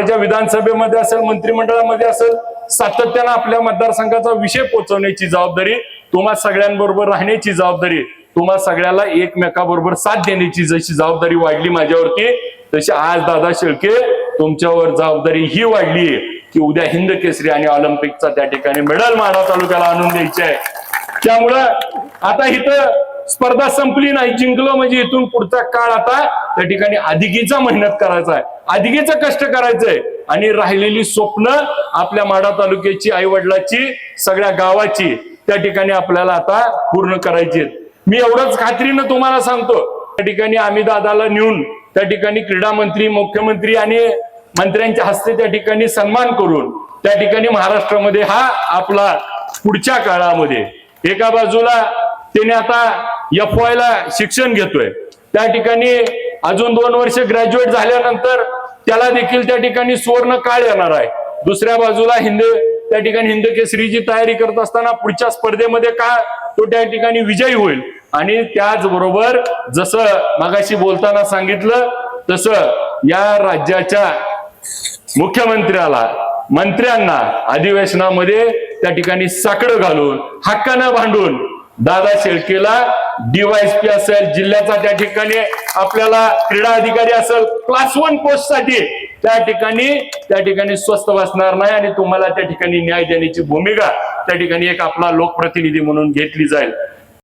महाराष्ट्राच्या विधानसभेमध्ये असेल मंत्रिमंडळामध्ये असेल सातत्यानं आपल्या मतदारसंघाचा विषय पोहोचवण्याची जबाबदारी तुम्हा सगळ्यांबरोबर राहण्याची जबाबदारी तुम्हा सगळ्याला एकमेकाबरोबर साथ देण्याची जशी जबाबदारी वाढली माझ्यावरती तशी आज दादा शेळके तुमच्यावर जबाबदारी ही वाढली की उद्या हिंद केसरी आणि ऑलिम्पिकचा त्या ठिकाणी मेडल माढा तालुक्याला आणून द्यायचे आहे. त्यामुळं आता इथं स्पर्धा संपली नाही जिंकलो म्हणजे इथून पुढचा काळ आता त्या ठिकाणी अधिकीचा मेहनत करायचा आहे. अधिकीचं कष्ट करायचंय आणि राहिलेली स्वप्न आपल्या माडा तालुक्याची आई वडिलाची सगळ्या गावाची त्या ठिकाणी आपल्याला आता पूर्ण करायची मी एवढंच खात्रीनं तुम्हाला सांगतो त्या ठिकाणी आम्ही दादाला नेऊन त्या ठिकाणी क्रीडा मंत्री मुख्यमंत्री आणि मंत्र्यांच्या हस्ते त्या ठिकाणी सन्मान करून त्या ठिकाणी महाराष्ट्रामध्ये हा आपला पुढच्या काळामध्ये एका बाजूला त्याने आता एफ वायला शिक्षण घेतोय. त्या ठिकाणी अजून दोन वर्ष ग्रॅज्युएट झाल्यानंतर त्याला देखील त्या ठिकाणी सुवर्ण काळ येणार आहे. दुसऱ्या बाजूला हिंद त्या ठिकाणी हिंद केसरीची तयारी करत असताना पुढच्या स्पर्धेमध्ये का तो त्या ठिकाणी विजयी होईल? आणि त्याचबरोबर जसं मगाशी बोलताना सांगितलं तसं या राज्याच्या मुख्यमंत्र्याला मंत्र्यांना अधिवेशनामध्ये त्या ठिकाणी साकडं घालून हक्कानं भांडून दादा शेळकेला डीवायसपी असेल जिल्ह्याचा त्या ठिकाणी आपल्याला क्रीडा अधिकारी असेल क्लास वन पोस्टसाठी त्या ठिकाणी त्या ठिकाणी स्वस्त बसणार नाही आणि तुम्हाला त्या ठिकाणी न्याय देण्याची भूमिका त्या ठिकाणी एक आपला लोकप्रतिनिधी म्हणून घेतली जाईल.